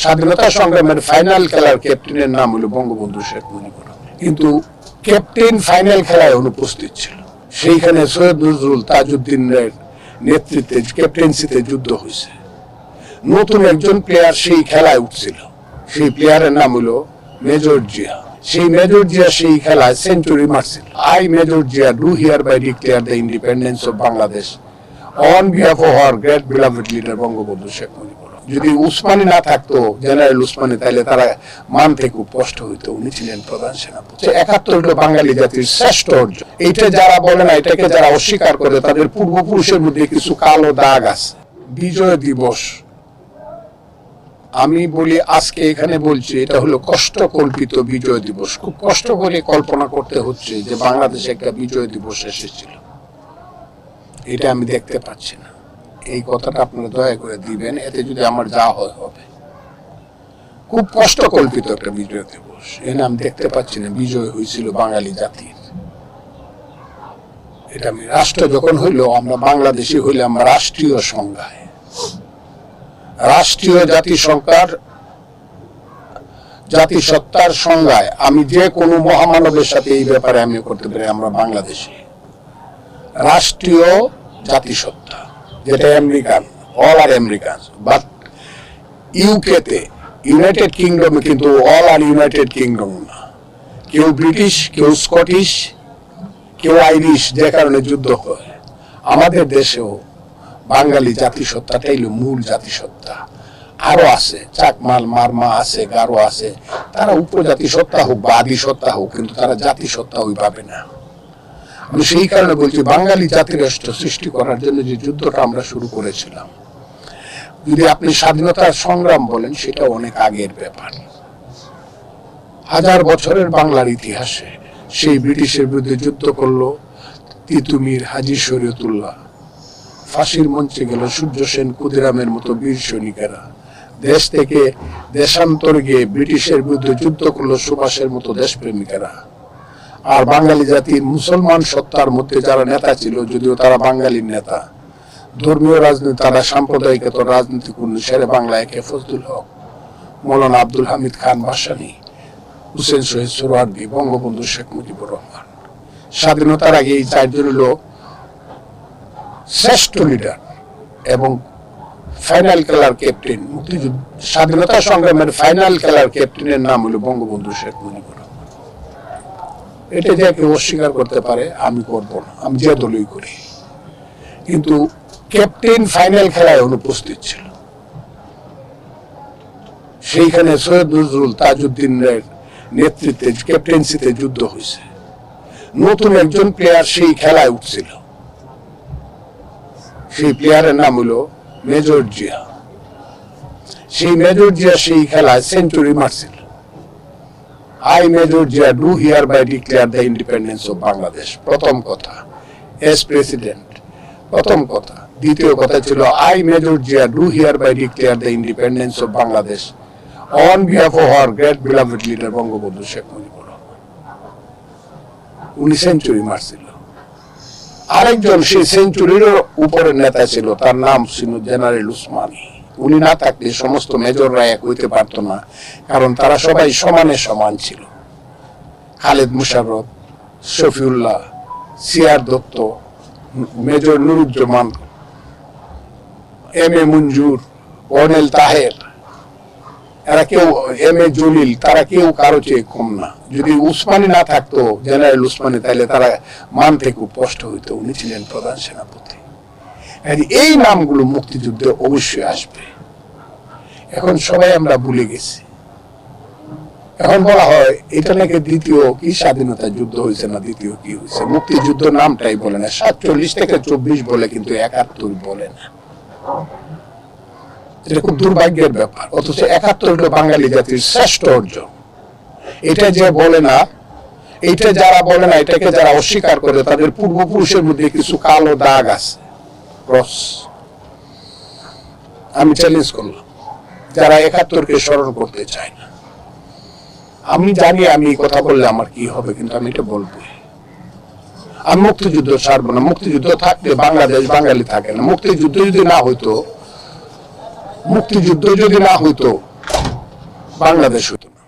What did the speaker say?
স্বাধীনতা সংগ্রামের ফাইনাল খেলার ক্যাপ্টেনের নাম হলো বঙ্গবন্ধু শেখ মুজিবুর। কিন্তু ক্যাপ্টেন ফাইনাল খেলায় অনুপস্থিত ছিল সেইখানে সৈয়দ নজরুল তাজউদ্দিনের নেতৃত্বে ক্যাপ্টেন্সিতে যুদ্ধ হয়েছে নতুন একজন প্লেয়ার সেই খেলায় উঠছিল সেই প্লেয়ারের নাম হলো মেজর জিয়া সেই মেজর জিয়া সেই খেলায় সেঞ্চুরি মারছিল I major Zia do here by declare the independence of Bangladesh on behalf of our great beloved leader Bangabandhu Sheikh Mujibur. যদি উসমানী না থাকতো, জেনারেল উসমানী, তাহলে তারা মানতে খুব কষ্ট হইতো। উনি ছিলেন প্রধান সেনাপতি। একাত্তর হলো বাঙালি জাতির শ্রেষ্ঠ অর্জন। এইটা যারা বলে না, এটাকে যারা অস্বীকার করে, তাদের পূর্বপুরুষের মধ্যে কিছু কালো দাগ আছে। বিজয় দিবস। আমি বলি, আজকে এখানে বলছি, এটা হলো কষ্ট কল্পিত বিজয় দিবস। খুব কষ্ট করে কল্পনা করতে হচ্ছে যে বাংলাদেশে একটা বিজয় দিবস এসেছিল। এটা আমি দেখতে পাচ্ছি না। এই কথাটা আপনারা দয়া করে দিবেন, এতে যদি আমার যা হয় হবে। খুব কষ্ট কল্পিত একটা বিজয় দিবস এখানে আমি দেখতে পাচ্ছি না, বিজয় হয়েছিল বাঙালি জাতির। এটা আমি রাষ্ট্র যখন হইল, আমরা বাংলাদেশি হইলে আমরা রাষ্ট্রীয় সংজ্ঞায়। রাষ্ট্রীয় জাতিসংখ্যার জাতিসত্তার সংজ্ঞায় আমি যে কোনো মহামানবের সাথে এই ব্যাপারে আমি করতে পারি, আমরা বাংলাদেশি। রাষ্ট্রীয় জাতিসত্তা। যেটা American all are American but ইউকেতে ইউনাইটেড কিংডম কিন্তু অল আর ইউনাইটেড কিংডম না। কেউ ব্রিটিশ কেউ স্কটিশ কেউ আইরিশ যে কারণে যুদ্ধ হয়। আমাদের দেশেও বাঙালি জাতিসত্তাটাই হলো মূল জাতিসত্তা। আরও আছে, চাকমাল, মারমা আছে, গারো আছে, তারা উপজাতি সত্তা হোক বা আদি সত্তা হোক, কিন্তু তারা জাতিসত্তা ওইভাবে না। আমি সেই কারণে বলছি, বাঙালি জাতি রাষ্ট্র সৃষ্টি করার জন্য যে যুদ্ধটা আমরা শুরু করেছিলাম, যদি আপনি স্বাধীনতার সংগ্রাম বলেন, সেটা অনেক আগের ব্যাপার। হাজার বছরের বাংলার ইতিহাসে সেই ব্রিটিশের বিরুদ্ধে যুদ্ধ করল তিতুমির হাজি শরীয়তুল্লাহ। ফাঁসির মঞ্চে গেল সূর্য সেন কুদিরামের মতো বীর সৈনিকেরা। দেশ থেকে দেশান্তর গিয়ে ব্রিটিশের বিরুদ্ধে যুদ্ধ করল সুভাষের মতো দেশপ্রেমিকেরা। আর বাঙালি জাতির মুসলমান সত্তার মধ্যে যারা নেতা ছিল, যদিও তারা বাঙালির নেতা। ধর্মীয় রাজনীতি, তারা সাম্প্রদায়িকত রাজনীতি করল সেরে বাংলায় কে ফজলুল হক, মৌলানা আব্দুল হামিদ খান ভাসানী, হুসেন শহীদ সোহরাওয়ার্দী বঙ্গবন্ধু শেখ মুজিবুর রহমান। স্বাধীনতার আগে এই চারজন হলো শ্রেষ্ঠ লিডার এবং ফাইনাল খেলার ক্যাপ্টেন মুক্তিযুদ্ধ স্বাধীনতা সংগ্রামের ফাইনাল খেলার ক্যাপ্টেনের নাম হলো বঙ্গবন্ধু শেখ মুজিবুর এটা যে কেউ অস্বীকার করতে পারে, আমি করব না। আমি যে দলই করি। কিন্তু ক্যাপ্টেন ফাইনাল খেলায় অনুপস্থিত ছিল। সেইখানে সৈয়দ নজরুল তাজউদ্দিনের নেতৃত্বে ক্যাপ্টেন্সিতে যুদ্ধ হয়েছে। নতুন একজন প্লেয়ার সেই খেলায় উঠছিল। সেই প্লেয়ারের নাম হলো মেজর জিয়া। সেই মেজর জিয়া সেই খেলায় সেঞ্চুরি মারছিল। I major Zia do here by declare the independence of Bangladesh প্রথম কথা এস প্রেসিডেন্ট প্রথম কথা। দ্বিতীয় কথা ছিল, I major Zia do here by declare the independence of Bangladesh on behalf of our great beloved leader Bangabandhu Sheikh Mujibur Rahman. উনি century মারছিল আরেকজন সেই সেঞ্চুরির উপরে নেতা ছিল, তার নাম ছিল জেনারেল উসমানী। উনি না থাকলে সমস্ত মেজররা এক হইতে পারত না, কারণ তারা সবাই সমানে সমান ছিল। Khaled Musharraf Shafiullah, CR Datta, major Nuruzzaman, M A Manzur colonel Taher, এরা কেউ, এম এ জলিল, তারা কেউ কারও চেয়ে কম না। যদি উসমানি না থাকতো, জেনারেল উসমানী, তাহলে তারা মানতে খুব কষ্ট হইতো। উনি ছিলেন প্রধান সেনাপতি। এই নামগুলো মুক্তিযুদ্ধে অবশ্যই আসবে। এখন সবাই আমরা ভুলে গেছি। এখন বলা হয়, এটা নাকি দ্বিতীয় কি স্বাধীনতা যুদ্ধ হয়েছে না দ্বিতীয় কি হয়েছে? মুক্তিযুদ্ধ নামটাই বলে না, সাতচল্লিশ থেকে চব্বিশ বলে কিন্তু একাত্তর বলে না। এটা খুব দুর্ভাগ্যের ব্যাপার, অথচ একাত্তর হলো বাঙালি জাতির শ্রেষ্ঠ অর্জন। এটা যে বলে না, এটা যারা বলে না, এটাকে যারা অস্বীকার করে, তাদের পূর্বপুরুষের মধ্যে কিছু কালো দাগ আছে। ক্রস আমি চ্যালেঞ্জ করলাম, যারা একাত্তরকে স্মরণ করতে চায় না। আমি জানি আমি কথা বললে আমার কি হবে, কিন্তু আমি এটা বলব আমি মুক্তিযুদ্ধ ছাড়বো না। মুক্তিযুদ্ধ থাকলে বাংলাদেশ বাঙালি থাকে না। মুক্তিযুদ্ধ যদি না হইতো, মুক্তিযুদ্ধ যদি না হইতো, বাংলাদেশ হতো না।